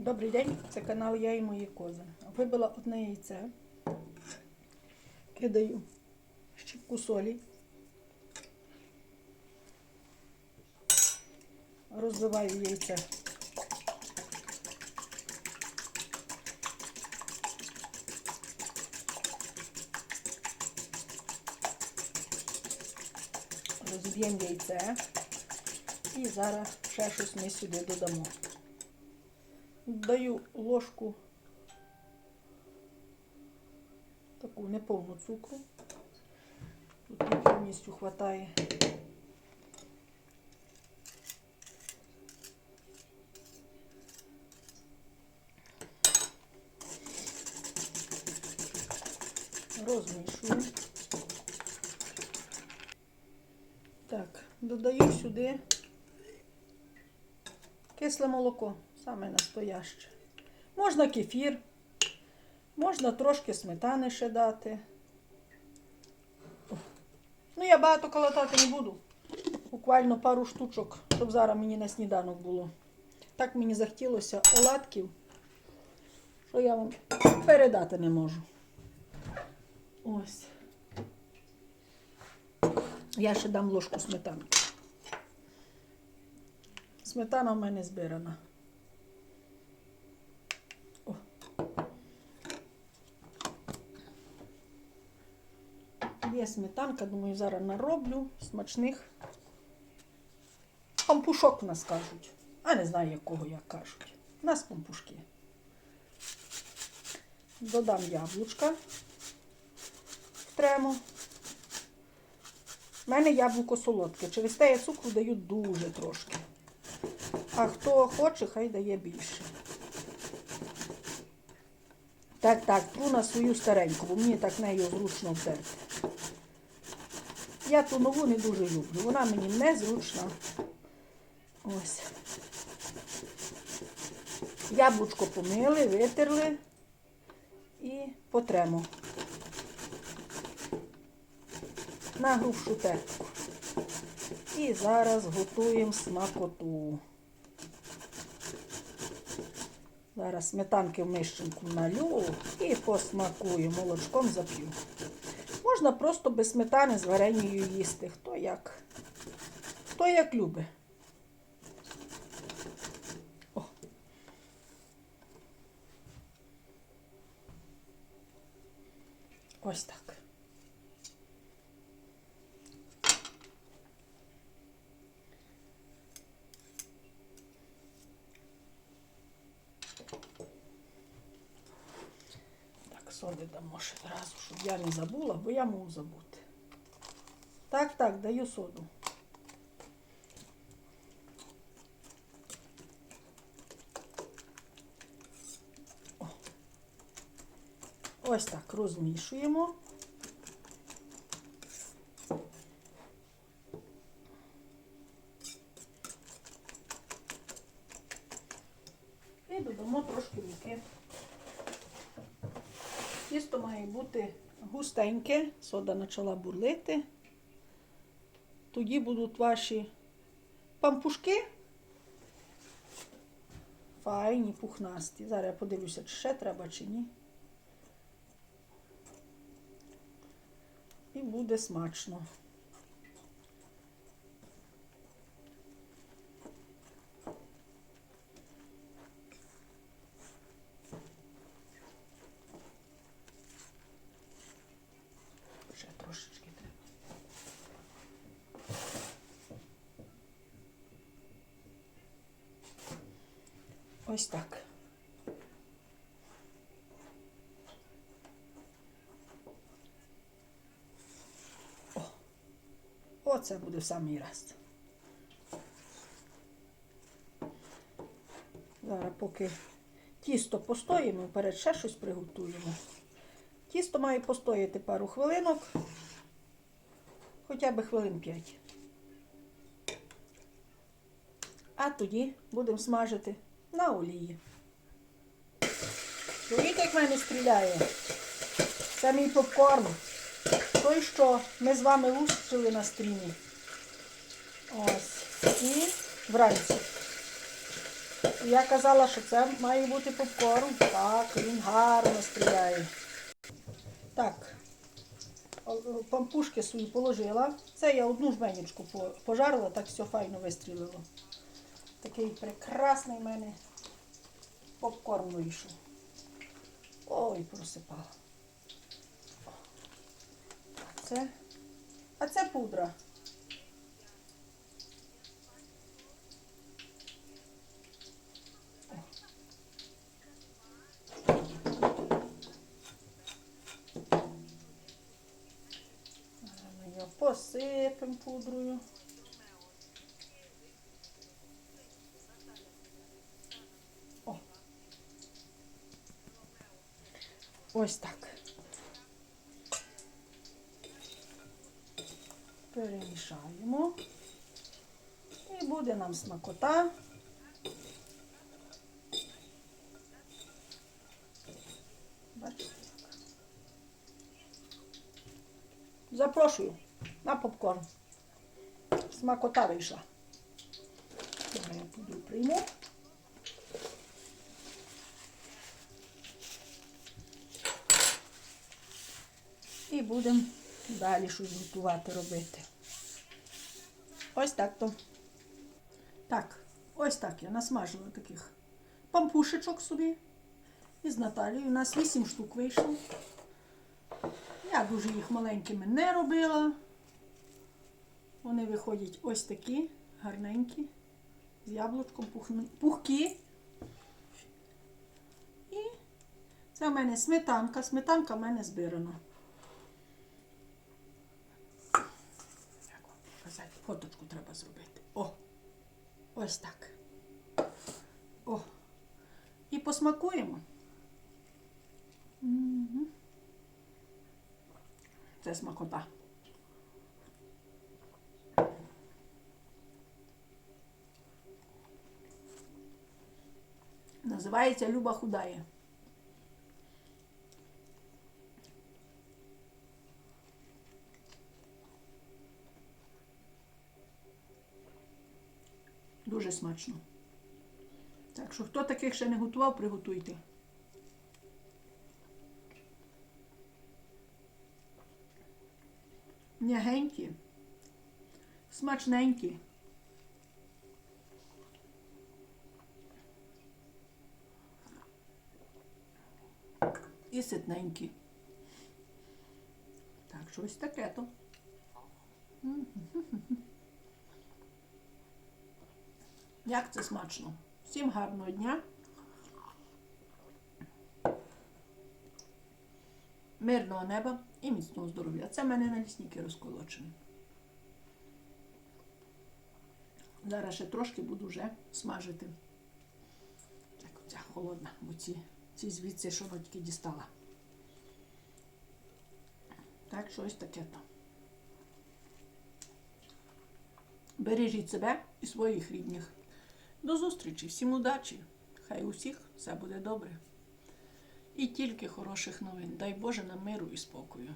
Добрий день, це канал Я і мої кози. Вибила одне яйце, кидаю щіпку солі, розбиваю яйце. Розб'ємо яйце і зараз ще щось ми сюди додамо. Даю ложку таку неповну цукру. Тут повністю вистачає. Розмішую. Так, додаю сюди кисле молоко, саме настояще. Можна кефір, можна трошки сметани ще дати. Ну, я багато колотати не буду. Буквально пару штучок, щоб зараз мені на сніданок було. Так мені захотілося оладків, що я вам передати не можу. Ось. Я ще дам ложку сметанки. Сметана в мене збирана. Є сметанка, думаю, зараз нароблю смачних. Пампушок в нас кажуть. А не знаю, якого як кажуть. У нас пампушки. Додам яблучка в трему. У мене яблуко солодке. Через те я цукру даю дуже трошки. А хто хоче, хай дає більше. Так, так, тру на свою стареньку, бо мені так нею зручно втерти. Я ту нову не дуже люблю. Вона мені не зручна. Ось. Яблучко помили, витерли і потремо. На грубшу терку. І зараз готуємо смакоту. Зараз сметанки в мищенку налю і посмакую, молочком зап'ю. Можна просто без сметани з вареньєю їсти. Хто як? Хто як любить. Ось так. Так, соди дамо ще одразу, щоб я не забула, бо я можу забути. Так, так, даю соду. О. Ось так розмішуємо. І додамо трошки муки. Тісто має бути густеньке, сода почала бурлити. Тоді будуть ваші пампушки. Файні, пухнасті. Зараз я подивлюся, чи ще треба, чи ні. І буде смачно. Ще трошечки треба. Ось так. О, оце буде в самий раз. Зараз поки тісто постоїмо, вперед ще щось приготуємо. Тісто має постояти пару хвилинок, хоча б хвилин 5. А тоді будемо смажити на олії. Чуєте, як мене стріляє? Це мій попкорн. Той, що ми з вами лущили на стрімі. Ось. І вранці. Я казала, що це має бути попкорн. Так, він гарно стріляє. Так, пампушки свої положила. Це я одну жменечку пожарила, так все файно вистрілило. Такий прекрасний в мене попкорн вийшов. Ой, просипала. А це, а це пудра. Посипемо пудрою. О. Ось так. Перемішаємо. І буде нам смакота. Бачите? Запрошую на попкорн. Смакота вийшла. Я пудру прийму. І будемо далі щось готувати робити. Ось так то. Так, ось так я насмажила таких пампушечок собі. І з Наталією. У нас 8 штук вийшло. Я дуже їх маленькими не робила. Вони виходять ось такі, гарненькі, з яблучком пухкі. І це в мене сметанка. Сметанка в мене збирана. Як вам показати? Фоточку треба зробити. О! Ось так. О! І посмакуємо. Мгм. Це смакота. Називається Люба худає. Дуже смачно. Так що, хто таких ще не готував, приготуйте. М'ягенькі, смачненькі. І ситненькі. Так, щось таке то. Як це смачно. Всім гарного дня. Мирного неба і міцного здоров'я. Це в мене на лісники розколочені. Зараз ще трошки буду вже смажити. Так, оця холодна, бо ці, ці звідси що батьки дістала. Так, щось таке то. Бережіть себе і своїх рідних. До зустрічі, всім удачі! Хай усіх все буде добре. І тільки хороших новин. Дай Боже нам миру і спокою.